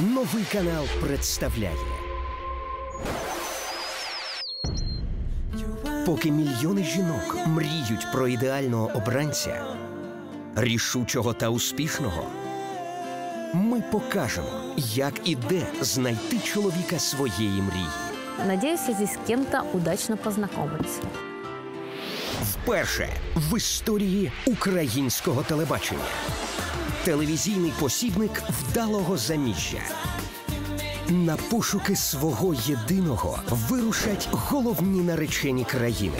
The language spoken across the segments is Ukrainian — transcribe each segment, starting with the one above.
Новий канал представляє. Поки мільйони жінок мріють про ідеального обранця, рішучого та успішного, ми покажемо, як і де знайти чоловіка своєї мрії. Надеюсь, я здесь с кем-то удачно познакомиться. Вперше в історії українського телебачення Телевізійний посібник вдалого заміжжя. На пошуки свого єдиного вирушать головні наречені країни.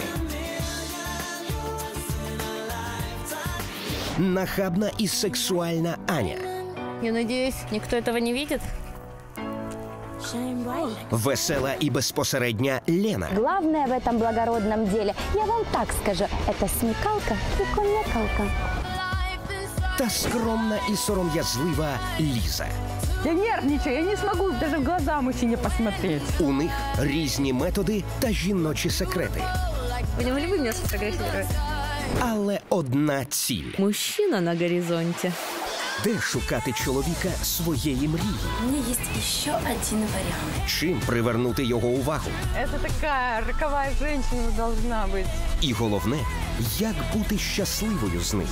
Нахабна і сексуальна Аня. Я надеюсь, никто этого не видит? Весела і безпосередня Лена. Главное в этом благородном деле, я вам так скажу, это смекалка и коньякалка. та скромна і сором'язлива Ліза. Я нервничаю, я не смогу даже в глаза мужчине посмотреть. У них різні методи та жіночі секрети. Вы не могли бы меня сфотографировать? Але одна ціль. Мужчина на горизонте. Де шукати чоловіка своєї мрії? У меня есть еще один вариант. Чим привернути його увагу? Это такая роковая женщина должна быть. І головне, як бути щасливою з ним.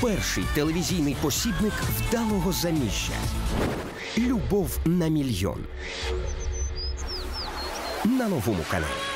Перший телевізійний посібник вдалого заміжжя. Любов на мільйон. На новому каналі.